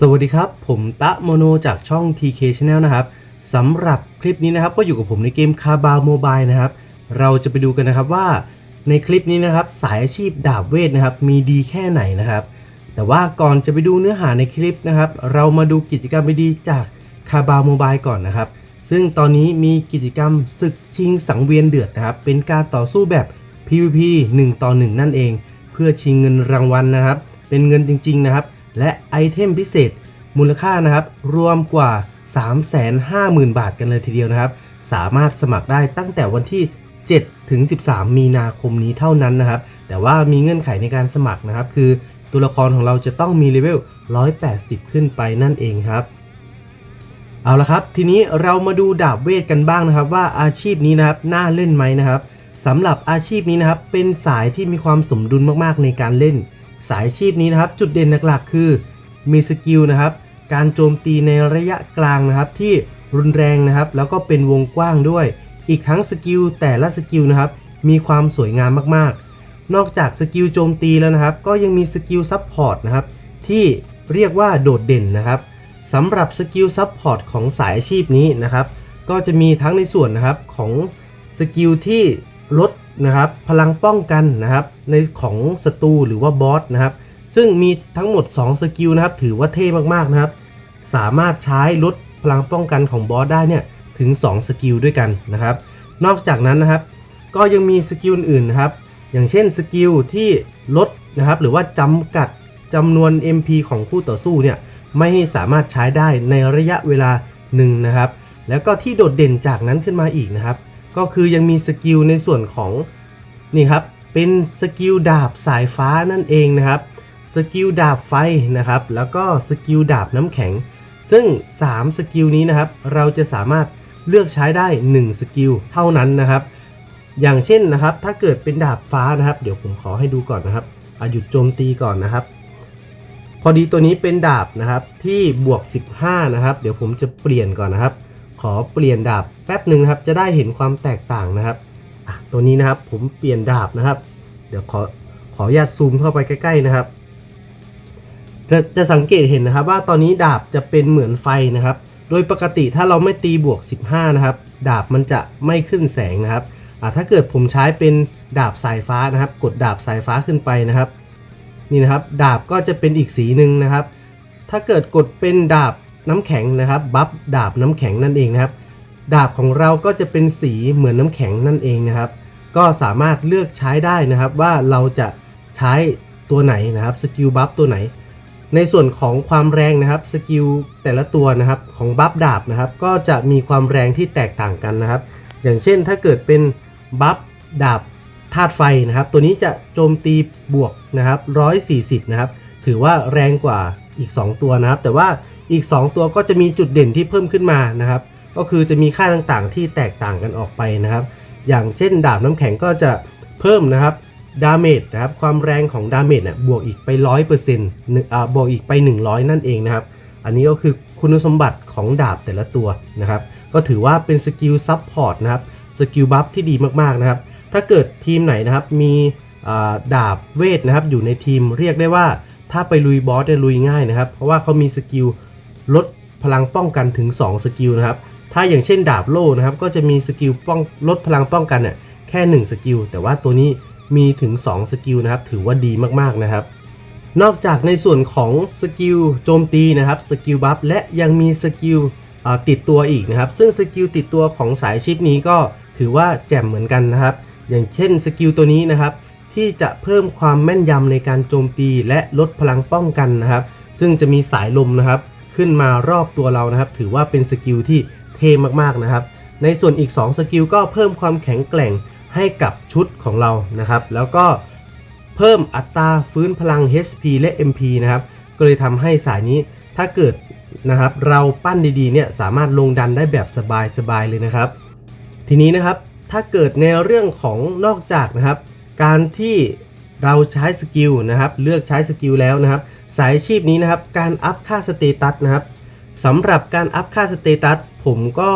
สวัสดีครับ ผมตะโมโนจากช่อง TK Channel นะครับสำหรับคลิปนี้นะครับก็อยู่กับผมในเกมคาบาโมบายนะครับ เราจะไปดูกันนะครับว่าในคลิปนี้นะครับสายอาชีพดาบเวทนะครับมีดีแค่ไหนนะครับ แต่ว่าก่อนจะไปดูเนื้อหาในคลิปนะครับ เรามาดูกิจกรรมดีๆจากคาบาโมบายก่อนนะครับ ซึ่งตอนนี้มีกิจกรรมศึกชิงสังเวียนเดือดนะครับ เป็นการต่อสู้แบบ PVP 1 ต่อ 1 นั่นเอง เพื่อชิงเงินรางวัลนะครับ เป็นเงินจริง ๆ นะครับ และไอเทมพิเศษมูลค่านะครับรวมกว่า 350,000 บาทกันเลยทีเดียวนะครับ สามารถสมัครได้ตั้งแต่วันที่ 7 ถึง 13 มีนาคมนี้เท่านั้นนะครับ แต่ว่ามีเงื่อนไขในการสมัครนะครับ คือตัวละครของเราจะต้องมีเลเวล 180 ขึ้นไปนั่นเองครับ เอาละครับ ทีนี้เรามาดูดาบเวทกันบ้างนะครับ ว่าอาชีพนี้นะครับน่าเล่นไหมนะครับสำหรับอาชีพนี้นะครับเป็นสายที่มีความสมดุลมากๆในการเล่น สายชีพนี้นะครับ จุดเด่นหลักๆคือมีสกิลนะครับ การโจมตีในระยะกลางนะครับ ที่รุนแรงนะครับ แล้วก็เป็นวงกว้างด้วย อีกทั้งสกิลแต่ละสกิลนะครับ มีความสวยงามมากๆ นอกจากสกิลโจมตีแล้วนะครับ ก็ยังมีสกิลซับพอร์ตนะครับที่เรียกว่าโดดเด่นนะครับสำหรับสกิลซับพอร์ตของสายอาชีพนี้นะครับ ก็จะมีทั้งในส่วนนะครับของสกิลที่ลด นะครับพลังป้องกันนะครับในของศัตรูหรือว่าบอสนะครับซึ่งมีทั้งหมด 2 สกิลนะครับถือว่าเท่มากๆนะครับสามารถใช้ลดพลังป้องกันของบอสได้เนี่ยถึง 2 สกิลด้วยกันนะครับนอกจากนั้นนะครับก็ยังมีสกิลอื่นนะครับอย่างเช่นสกิลที่ลดนะครับหรือว่าจำกัดจำนวน MP ของคู่ต่อสู้เนี่ยไม่ให้สามารถใช้ได้ในระยะเวลาหนึ่งนะครับแล้วก็ที่โดดเด่นจากนั้นขึ้นมาอีกนะครับ ก็คือยังมีสกิลในส่วนของนี่ครับเป็นสกิลดาบสายฟ้านั่นเองนะครับสกิลดาบไฟนะครับแล้วก็สกิลดาบน้ำแข็ง ซึ่ง 3 สกิลนี้นะครับเราจะสามารถเลือกใช้ได้ 1 สกิลเท่านั้นนะครับ อย่างเช่นนะครับถ้าเกิดเป็นดาบฟ้านะครับ เดี๋ยวผมขอให้ดูก่อนนะครับอะหยุดโจมตีก่อนนะครับ พอดีตัวนี้เป็นดาบนะครับที่บวก 15 นะครับ เดี๋ยวผมจะเปลี่ยนก่อนนะครับ ขอเปลี่ยนดาบแป๊บหนึ่งนะครับ จะได้เห็นความแตกต่างนะครับตัวนี้นะครับผมเปลี่ยนดาบนะครับ เดี๋ยวขอขออนุญาตซูมเข้าไปใกล้ ๆนะครับ จะจะสังเกตเห็นนะครับว่าตอนนี้ดาบจะเป็นเหมือนไฟนะครับ โดยปกติถ้าเราไม่ตีบวก 15 นะครับ ดาบมันจะไม่ขึ้นแสงนะครับถ้าเกิดผมใช้เป็นดาบสายฟ้านะครับ กดดาบสายฟ้าขึ้นไปนะครับ นี่นะครับ ดาบก็จะเป็นอีกสีหนึ่งนะครับ ถ้าเกิดกดเป็นดาบ น้ำแข็งนะครับบัฟดาบน้ำแข็งนั่นเองนะครับ ดาบของเราก็จะเป็นสีเหมือนน้ำแข็งนั่นเองนะครับ ก็สามารถเลือกใช้ได้นะครับว่าเราจะใช้ตัวไหนนะครับสกิลบัฟตัวไหน ในส่วนของความแรงนะครับสกิลแต่ละตัวนะครับของบัฟดาบนะครับ ก็จะมีความแรงที่แตกต่างกันนะครับ อย่างเช่นถ้าเกิดเป็นบัฟดาบธาตุไฟนะครับ ตัวนี้จะโจมตีบวกนะครับ140 นะครับ ถือว่าแรงกว่าอีก 2 ตัวนะครับ แต่ว่า อีก 2 ตัวก็จะมีจุดเด่นที่เพิ่มขึ้นมานะครับ ก็คือจะมีค่าต่างๆ ที่แตกต่างกันออกไปนะครับ อย่างเช่นดาบน้ำแข็งก็จะเพิ่มนะครับดาเมจนะครับความแรงของดาเมจเนี่ยบวกอีกไป 100%อ่าบวกอีกไป 100 นั่นเองนะครับ อันนี้ก็คือคุณสมบัติของดาบแต่ละตัวนะครับ ก็ถือว่าเป็นสกิลซับพอร์ตนะครับสกิลบัฟที่ดีมากๆนะครับ ถ้าเกิดทีมไหนนะครับมีดาบเวทนะครับอยู่ในทีมเรียกได้ว่าถ้าไปลุยบอสเนี่ยลุยง่ายนะครับ เพราะว่าเขามีสกิล ลดพลังป้องกันถึง 2 สกิลนะครับ ถ้าอย่างเช่นดาบโล่นะครับ ก็จะมีสกิลป้องลดพลังป้องกันเนี่ยแค่ 1 สกิล แต่ว่าตัวนี้มีถึง 2 สกิลนะครับ ถือว่าดีมากๆนะครับ นอกจากในส่วนของสกิลโจมตีนะครับ สกิลบัฟและยังมีสกิลติดตัวอีกนะครับ ซึ่งสกิลติดตัวของสายชิปนี้ก็ถือว่าแจ่มเหมือนกันนะครับ อย่างเช่นสกิลตัวนี้นะครับ ที่จะเพิ่มความแม่นยำในการโจมตีและลดพลังป้องกันนะครับ ซึ่งจะมีสายลมนะครับ ขึ้นมารอบตัวเรานะครับ ถือว่าเป็นสกิลที่เท่มากๆนะครับ ในส่วนอีก 2 สกิลก็เพิ่มความแข็งแกร่งให้กับชุดของเรานะครับ แล้วก็เพิ่มอัตราฟื้นพลัง HP และ MP นะครับ ก็เลยทำให้สายนี้ถ้าเกิดนะครับเราปั้นดีๆเนี่ยสามารถลงดันได้แบบสบายๆเลยนะครับ ทีนี้นะครับถ้าเกิดในเรื่องของนอกจากนะครับ การที่เราใช้สกิลนะครับ เลือกใช้สกิลแล้วนะครับ สายอาชีพนี้นะครับ การอัพค่าสเตตัสนะครับสำหรับการอัพค่าสเตตัสผมก็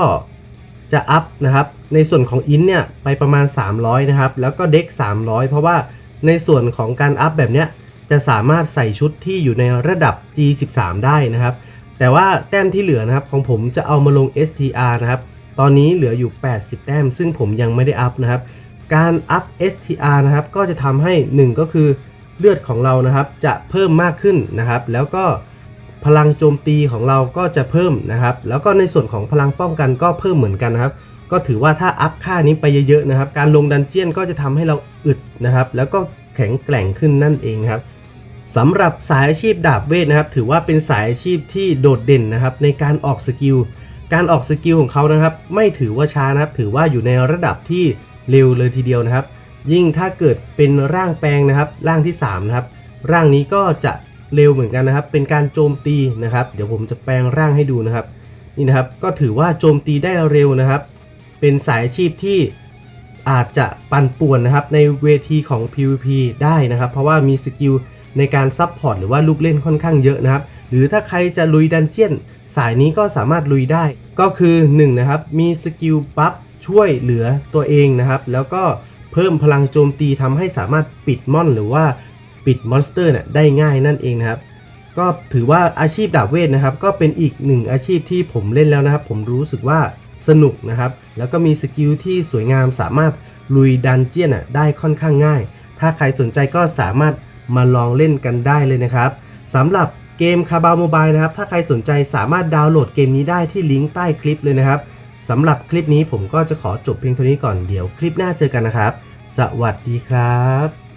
จะอัพนะครับ ในส่วนของอินเนี่ยไปประมาณ 300 นะครับ แล้วก็เด็ก 300 เพราะว่าในส่วนของการอัพแบบเนี้ยจะสามารถใส่ชุดที่อยู่ในระดับ G13 ได้นะครับ แต่ว่าแต้มที่เหลือนะครับของผมจะเอามาลง STR นะครับ ตอนนี้เหลืออยู่ 80 แต้ม ซึ่งผมยังไม่ได้อัพนะครับ การอัพ STR นะครับก็จะทำให้ 1 ก็คือ เลือดของเรานะครับจะเพิ่มมากขึ้นนะครับ แล้วก็พลังโจมตีของเราก็จะเพิ่มนะครับ แล้วก็ในส่วนของพลังป้องกันก็เพิ่มเหมือนกันนะครับ ก็ถือว่าถ้าอัพค่านี้ไปเยอะๆนะครับ การลงดันเจียนก็จะทำให้เราอึดนะครับ แล้วก็แข็งแกร่งขึ้นนั่นเองครับสำหรับสายอาชีพดาบเวทนะครับ ถือว่าเป็นสายอาชีพที่โดดเด่นนะครับ ในการออกสกิลการออกสกิลของเขานะครับ ไม่ถือว่าช้านะครับ ถือว่าอยู่ในระดับที่เร็วเลยทีเดียวนะครับ ยิ่งถ้าเกิดเป็นร่างแปลงนะครับร่างที่3นะครับร่างนี้ก็จะเร็วเหมือนกันนะครับ เป็นการโจมตีนะครับ เดี๋ยวผมจะแปลงร่างให้ดูนะครับนี่นะครับก็ถือว่าโจมตีได้เร็วนะครับ เป็นสายอาชีพที่อาจจะปั่นป่วนนะครับในเวทีของ PVP ได้นะครับ เพราะว่ามีสกิลในการซับพอร์ตหรือว่าลูกเล่นค่อนข้างเยอะนะครับ หรือถ้าใครจะลุยดันเจียน สายนี้ก็สามารถลุยได้ ก็คือ1นะครับมีสกิลบัฟช่วยเหลือตัวเองนะครับ แล้วก็ พิ่มพลังโจมตีทำให้สามารถปิดมอนหรือว่าปิดมอนสเตอร์เนี่ยได้ง่ายนั่นเองนะครับ ก็ถือว่าอาชีพดาบเวทนะครับ ก็เป็นอีกหนึ่งอาชีพที่ผมเล่นแล้วนะครับ ผมรู้สึกว่าสนุกนะครับ แล้วก็มีสกิลที่สวยงามสามารถลุยดันเจียนอะได้ค่อนข้างง่าย ถ้าใครสนใจก็สามารถมาลองเล่นกันได้เลยนะครับสำหรับเกมคาบาโมบายนะครับ ถ้าใครสนใจสามารถดาวน์โหลดเกมนี้ได้ที่ลิงก์ใต้คลิปเลยนะครับสำหรับคลิปนี้ผมก็จะขอจบเพียงเท่านี้ก่อนเดี๋ยวคลิปหน้าเจอกันนะครับ สวัสดีครับ